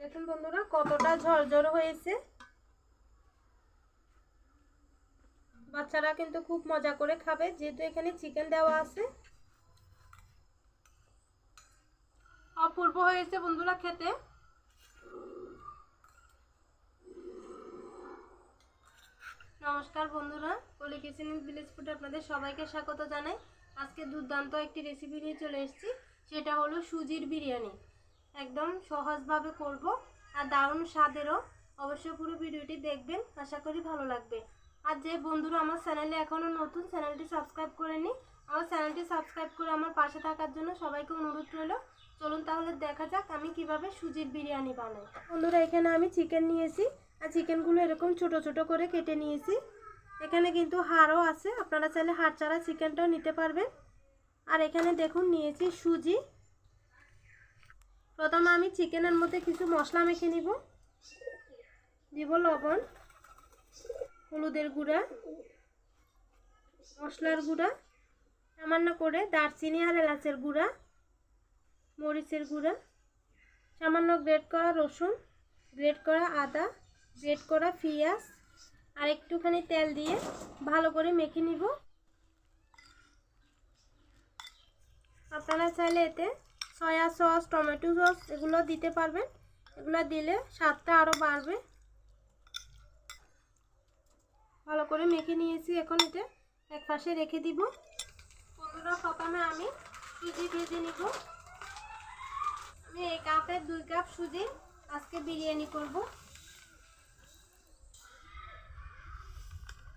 দেখুন বন্ধুরা, কতটা ঝরঝর হয়েছে। বাচ্চারা কিন্তু খুব মজা করে খাবে, যেহেতু এখানে চিকেন দেওয়া আছে। অপূর্ব হয়েছে বন্ধুরা খেতে। নমস্কার বন্ধুরা কলি কিচেন ভিলেজ ফুড আপনাদের সবাইকে স্বাগত জানাই। আজকে দুর্দান্ত একটি রেসিপি নিয়ে চলে এসেছি, সেটা হলো সুজির বিরিয়ানি। একদম সহজভাবে করব আর দারুণ স্বাদেরও। অবশ্যই পুরো ভিডিওটি দেখবেন, আশা করি ভালো লাগবে। আর যে বন্ধুরা আমার চ্যানেলে এখনও নতুন, চ্যানেলটি সাবস্ক্রাইব করেনি, আমার চ্যানেলটি সাবস্ক্রাইব করে আমার পাশে থাকার জন্য সবাইকে অনুরোধ রইল। চলুন তাহলে দেখা যাক আমি কীভাবে সুজির বিরিয়ানি বানাই। বন্ধুরা, এখানে আমি চিকেন নিয়েছি। আর চিকেনগুলো এরকম ছোট ছোট করে কেটে নিয়েছি। এখানে কিন্তু হাড়ও আছে, আপনারা চাইলে হাড় ছাড়া চিকেনটাও নিতে পারবেন। আর এখানে দেখুন, নিয়েছি সুজি। প্রথমে আমি চিকেনের মধ্যে কিছু মশলা মেখে নিব। দিব লবণ, হলুদের গুঁড়া, মশলার গুঁড়া, সামান্য করে দারচিনি আর এলাচের গুঁড়া, মরিচের গুঁড়া, সামান্য গ্রেট করা রসুন, গ্রেট করা আদা, গ্রেট করা পেঁয়াজ, আর একটুখানি তেল দিয়ে ভালো করে মেখে নিব। আপনারা চাইলে এতে সয়া সস, টমেটো সস, এগুলো দিতে পারবেন। এগুলো দিলে স্বাদটা আরও বাড়বে। ভালো করে মেখে নিয়েছি এখন এটা। এক পাশে রেখে দিব। বন্ধুরা প্রথমে আমি সুজি ভেজে নিব। আমি এই কাপে দুই কাপ সুজি আজকে বিরিয়ানি করব।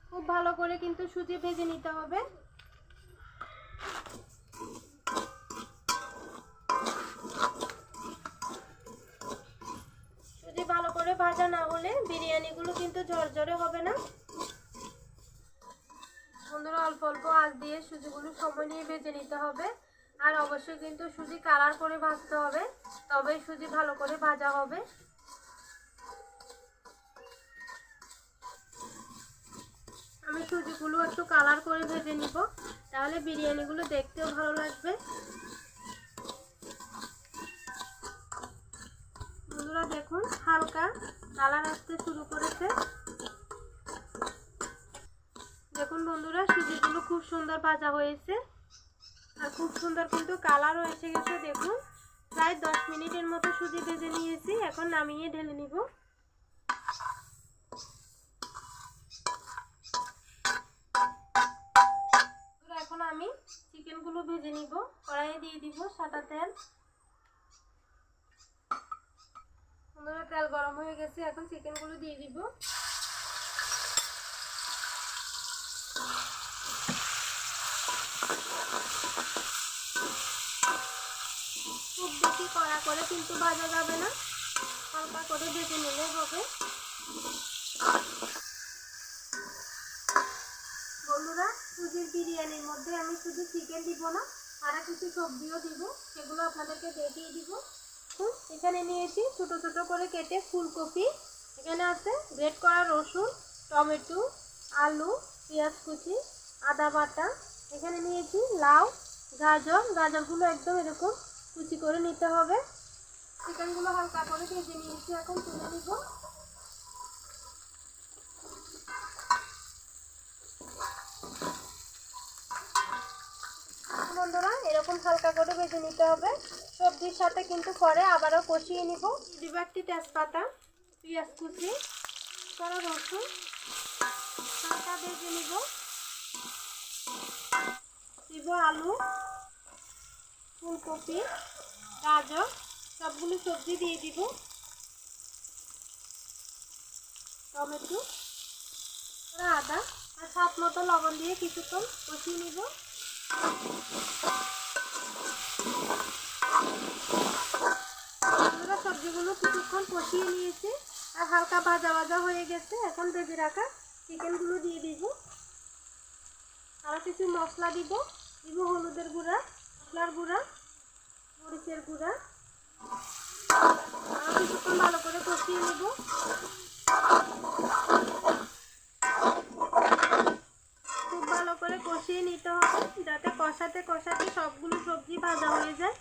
খুব ভালো করে কিন্তু সুজি ভেজে নিতে হবে। করে ভাজা না হলে বিরিয়ানিগুলো কিন্তু ঝরঝরে হবে না। বন্ধুরা, অল্প অল্প আঁচ দিয়ে সুজিগুলো সময় নিয়ে ভেজে নিতে হবে। আর অবশ্যই কিন্তু সুজি কালার করে ভাজতে হবে, তবেই সুজি ভালো করে ভাজা হবে। আমি সুজিগুলো একটু কালার করে ভেজে নিব, তাহলে বিরিয়ানিগুলো দেখতেও ভালো লাগবে বন্ধুরা দেখুন হালকা কালার আসতে শুরু করেছে। দেখুন বন্ধুরা, সুজিগুলো খুব সুন্দর ভাজা হয়েছে। আর খুব সুন্দর কিন্তু কালারও এসে গেছে, দেখুন। প্রায় দশ মিনিটের মতো সুজি ভেজে নিয়েছি, এখন নামিয়ে ঢেলে নিব। এখন আমি চিকেনগুলো ভেজে নিব। কড়াইয়ে দিয়ে দিব সাদা তেল। বন্ধুরা তেল গরম হয়ে গেছে, এখন চিকেনগুলো দিয়ে দিব। খুব বেশি কড়া করে কিন্তু ভাজা যাবে না, হালকা করে ভেজে নিলে হবে। বন্ধুরা, সুজির বিরিয়ানির মধ্যে আমি শুধু চিকেন দিব না, আরও কিছু সবজিও দিব, সেগুলো আপনাদেরকে দেখিয়ে দিব। এখানে নিয়েছি ছোট ছোট করে কেটে ফুলকপি। এখানে আছে গ্রেট করা রসুন, টমেটো, আলু, পেঁয়াজ কুচি, আদা বাটা। এখানে নিয়েছি লাউ, গাজর। গাজরগুলো একদম এরকম কুচি করে নিতে হবে। চিকেনগুলো হালকা করে ভেজে নিয়েছি, এখন তুলে নিব। বন্ধুরা, এরকম হালকা করে ভেজে নিতে হবে। সবজির সাথে কিন্তু পরে আবারও কষিয়ে নিব। দিব তেজপাতা, পেঁয়াজ কুচি করা রসুন হালকা ভেজে নিব। দিব আলু, ফুলকপি, গাজর, সবগুলো সবজি দিয়ে দিব। টমেটো আদা, আর সাত মতো লবণ দিয়ে কিছুক্ষণ কষিয়ে নিব। বন্ধুরা সবজিগুলো কিছুক্ষণ কষিয়ে নিয়েছি। আর হালকা ভাজা ভাজা হয়ে গেছে। এখন রাখা চিকেনগুলো দিয়ে দিব। কিছু মশলা দিব। দিব হলুদের গুঁড়া, মশলার গুঁড়া, মরিচের গুঁড়া। কিছুক্ষণ ভালো করে কষিয়ে নেব। খুব ভালো করে কষিয়ে নিতে হবে। যাতে কষাতে কষাতে সবগুলো সবজি ভাজা হয়ে যায়।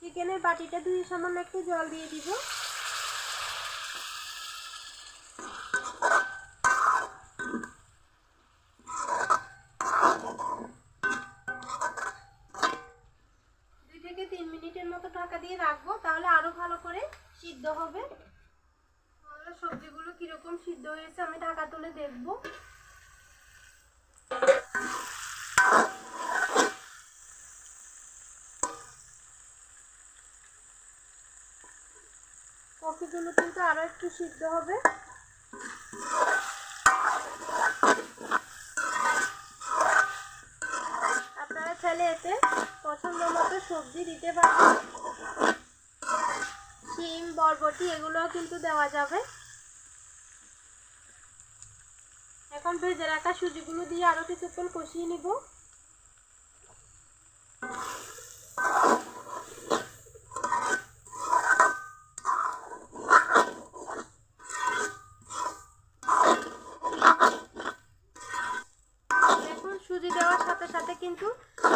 চিকেনের বাটিটা ধুয়ে সামান্য একটু জল দিয়ে দিব। দুই থেকে তিন মিনিটের মতো ঢাকা দিয়ে রাখব, তাহলে আরও ভালো করে সিদ্ধ হবে। সবজিগুলো কীরকম সিদ্ধ হয়েছে আমি ঢাকা তুলে দেখব। কফিগুলো কিন্তু আরও একটু সিদ্ধ হবে। আপনারা চাইলে এতে পছন্দ মতো সবজি দিতে পারেন। শিম, বরবটি, এগুলোও কিন্তু দেওয়া যাবে। এখন ভেজে রাখা সুজিগুলো দিয়ে আরও কিছুক্ষণ কষিয়ে নিব এখন সুজি দেওয়ার সাথে সাথে কিন্তু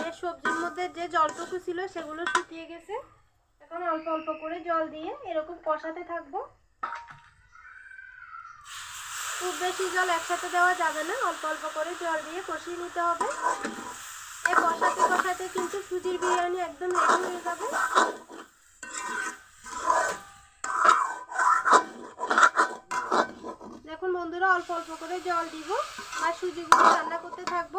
এই সবজির মধ্যে যে জলটুকু ছিল সেগুলো শুকিয়ে গেছে। এখন অল্প অল্প করে জল দিয়ে এরকম কষাতে থাকব। খুব বেশি জল একসাথে দেওয়া যাবে না, অল্প অল্প করে জল দিয়ে কষিয়ে নিতে হবে। এই কষাতে কষাতে কিন্তু সুজির বিরিয়ানি একদম রেডি হয়ে যাবে। দেখুন বন্ধুরা, অল্প অল্প করে জল দিব আর সুজিগুলো রান্না করতে থাকব।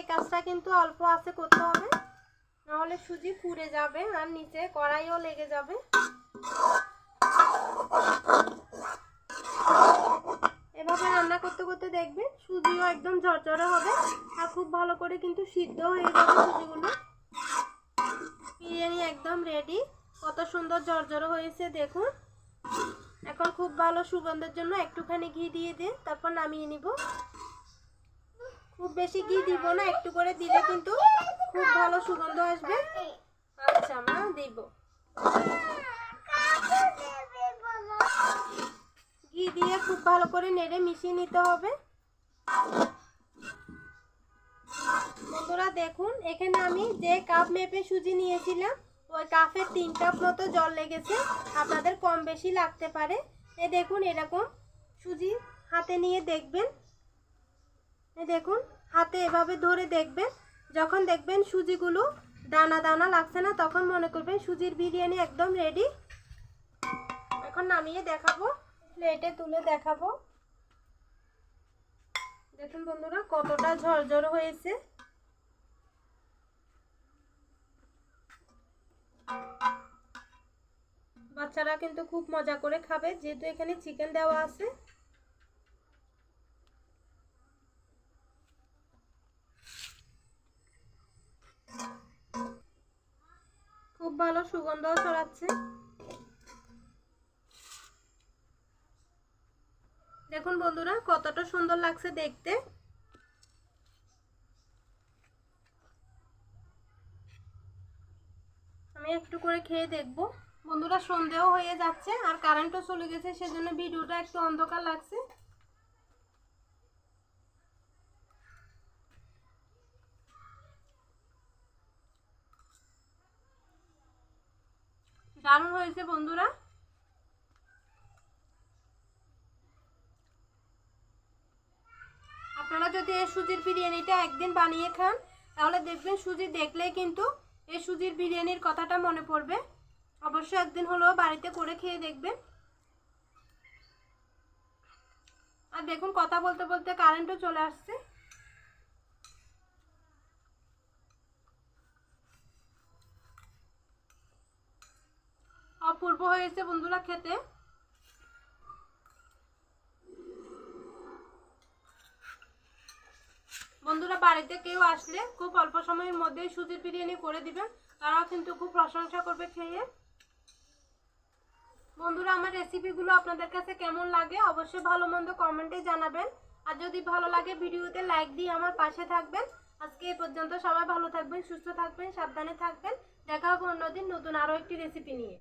এই কাজটা কিন্তু অল্প আছে করতে হবে। নাহলে সুজি পুড়ে যাবে আর নিচে কড়াইও লেগে যাবে। এভাবে রান্না করতে করতে দেখবেন সুজিও একদম ঝরঝরে হবে আর খুব ভালো করে কিন্তু সিদ্ধ হয়ে যাবে সুজিগুলো। বিরিয়ানি একদম রেডি কত সুন্দর ঝরঝরে হয়েছে দেখুন। এখন খুব ভালো সুগন্ধের জন্য একটুখানি ঘি দিয়ে দিন, তারপর নামিয়ে নিব। খুব বেশি ঘি দিব না, একটু করে দিলে কিন্তু খুব ভালো সুগন্ধ আসবে। আচ্ছা মা দিব। ঘি দিয়ে খুব ভালো করে নেড়ে মিশিয়ে নিতে হবে। বন্ধুরা, দেখুন, এখানে আমি যে কাপ মেপে সুজি নিয়েছিলাম, ওই কাপের তিন কাপ মতো জল লেগেছে। আপনাদের কম বেশি লাগতে পারে। এ দেখুন, এরকম সুজি হাতে নিয়ে দেখবেন। দেখুন, হাতে এভাবে ধরে দেখবেন। যখন দেখবেন সুজিগুলো দানা দানা লাগছে না, তখন মনে করবেন সুজির বিরিয়ানি একদম রেডি এখন নামিয়ে দেখাবো প্লেটে তুলে দেখাবো। দেখুন বন্ধুরা, কতটা ঝরঝর হয়েছে। বাচ্চারা কিন্তু খুব মজা করে খাবে, যেহেতু এখানে চিকেন দেওয়া আছে। ভালো সুগন্ধও ছড়াচ্ছে। দেখুন বন্ধুরা, কতটা সুন্দর লাগছে দেখতে। আমি একটু করে খেয়ে দেখব। বন্ধুরা, সন্ধেও হয়ে যাচ্ছে আর কারেন্টও চলে গেছে, সেজন্য ভিডিওটা একটু অন্ধকার লাগছে। দারুণ হয়েছে বন্ধুরা। আপনারা যদি এই সুজির বিরিয়ানিটা একদিন বানিয়ে খান, তাহলে দেখবেন সুজি দেখলেই কিন্তু এই সুজির বিরিয়ানির কথাটা মনে পড়বে। অবশ্যই একদিন হলেও বাড়িতে করে খেয়ে দেখবেন। আর দেখুন, কথা বলতে বলতে কারেন্টও চলে আসছে। অপূর্ব হয়েছে বন্ধুরা খেতে। বন্ধুরা বাড়িতে কেউ আসলে খুব অল্প সময়ের মধ্যেই সুজির বিরিয়ানি করে দিবেন। তারাও কিন্তু খুব প্রশংসা করবে খেয়ে। বন্ধুরা, আমার রেসিপিগুলো আপনাদের কাছে কেমন লাগে অবশ্যই ভালো মন্দ কমেন্টে জানাবেন। আর যদি ভালো লাগে ভিডিওতে লাইক দিয়ে আমার পাশে থাকবেন। আজকে এ পর্যন্ত সবাই ভালো থাকবেন, সুস্থ থাকবেন, সাবধানে থাকবেন। দেখা হবে অন্যদিন নতুন আরও একটি রেসিপি নিয়ে।